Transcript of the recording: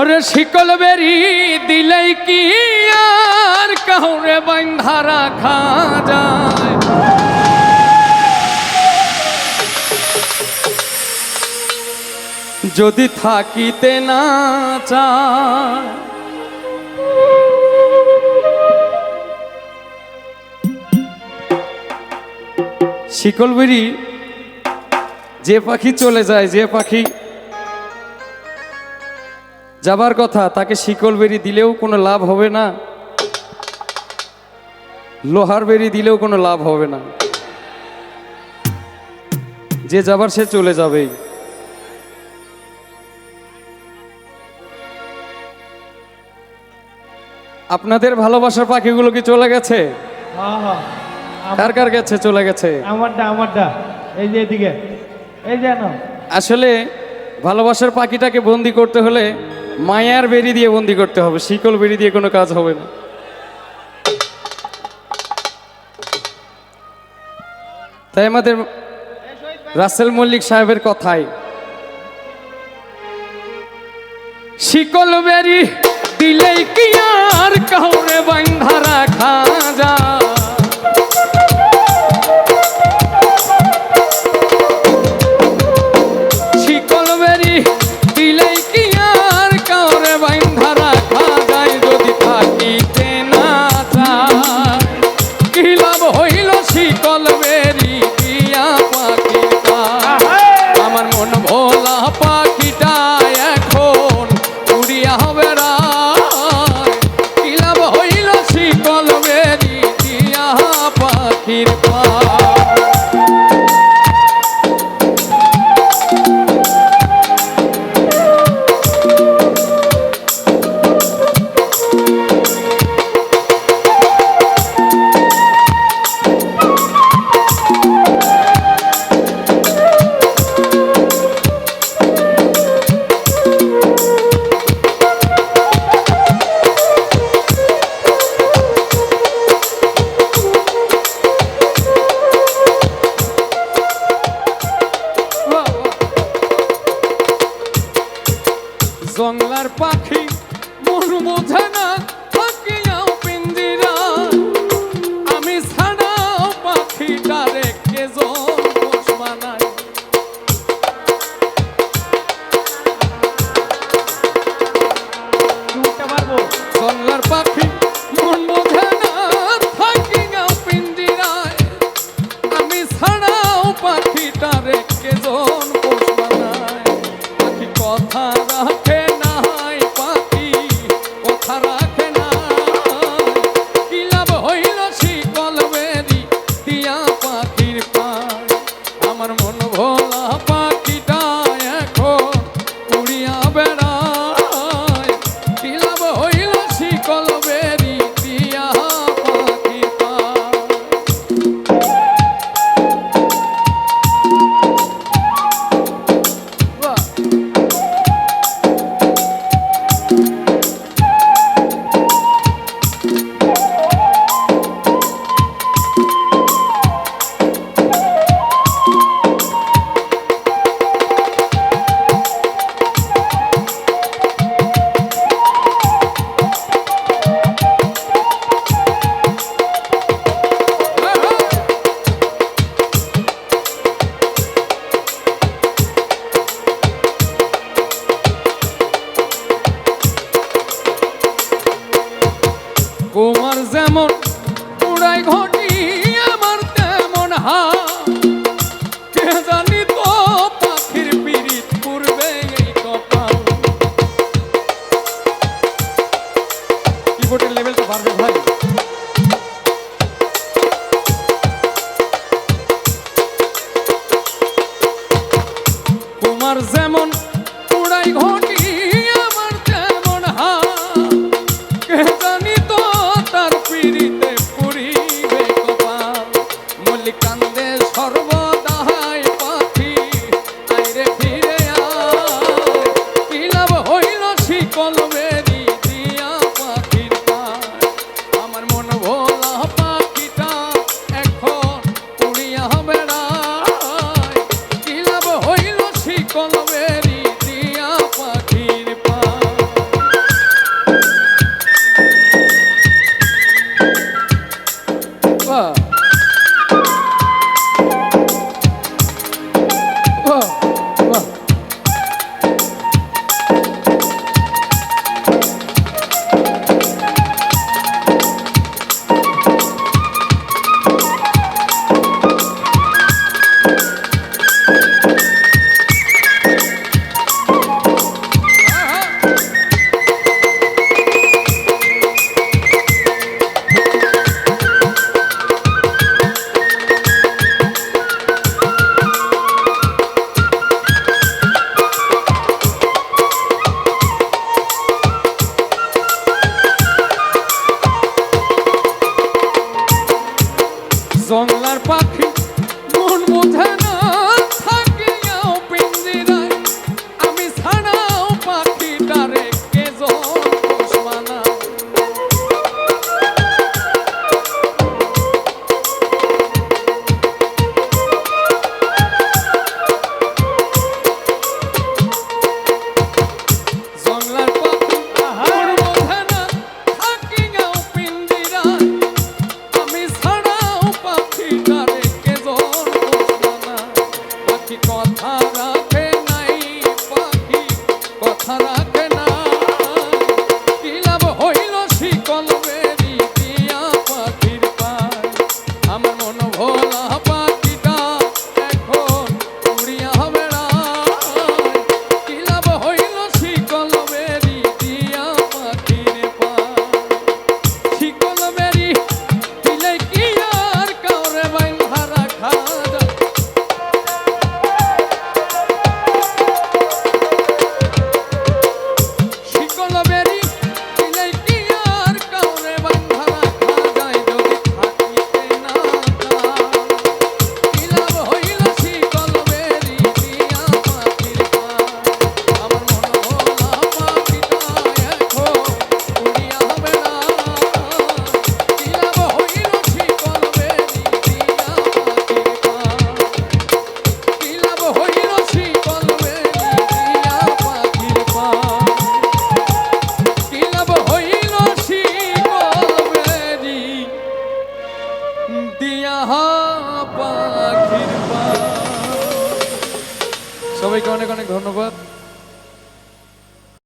ওরে শিকল বেরি দিলেই কি আর কাউরে বান্ধা রাখা যায়? যদি থাকিতে না চায়, শিকল বেরি, যে পাখি চলে যায়, যে পাখি যাবার কথা তাকে শিকল বেরি দিলেও কোনো লাভ হবে না। লোহার বেরি দিলেও কোনো লাভ হবে না। যে যাবার সে চলে যাবেই। আপনাদের ভালোবাসার পাখিগুলো কি চলে গেছে? হ্যাঁ হ্যাঁ। কার কার গেছে চলে গেছে? আমারটা আমারটা। এই যে এদিকে। এই যে আসলে ভালোবাসার পাখিটাকে বন্দি করতে হলে মায়ার বেরি দিয়ে বন্দি করতে হবে, শিকল বেরি দিয়ে কোনো কাজ হবে না। তাই আমাদের রাসেল মল্লিক সাহেবের কথায় শিকল বেরি দিলেই কি আর কাউরে বান্ধা রাখা যায়? পাখি মন বোঝে না থাকিয়াও পিঞ্জিরা। আমি ছাড়াও জন পোষ মানাই চুপটা মারবো। পাখি মন বোঝে না থাকিয়াও পিঞ্জিরায়। আমি ছাড়াও পাখিটা রেখে জন মন ভোলা Turnover